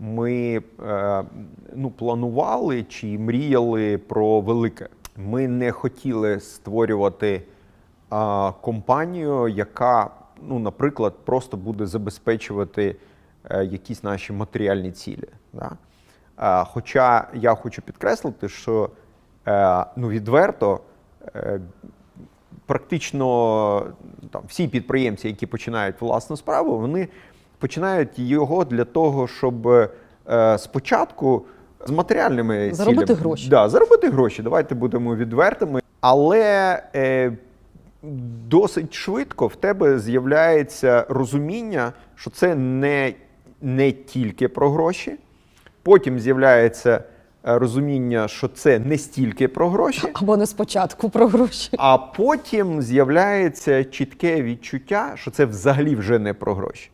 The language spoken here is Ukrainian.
ми е, ну, планували чи мріяли про велике. Ми не хотіли створювати компанію, яка, ну, наприклад, просто буде забезпечувати е, якісь наші матеріальні цілі. Да? Хоча я хочу підкреслити, що е, ну, відверто. Практично там всі підприємці, які починають власну справу, вони починають його для того, щоб е, спочатку з матеріальними Заробити цілями, гроші. Да, заробити гроші. Давайте будемо відвертими. Але е, досить швидко в тебе з'являється розуміння, що це не, не тільки про гроші. Потім з'являється е, розуміння, що це не стільки про гроші. Або не спочатку про гроші. А потім з'являється чітке відчуття, що це взагалі вже не про гроші.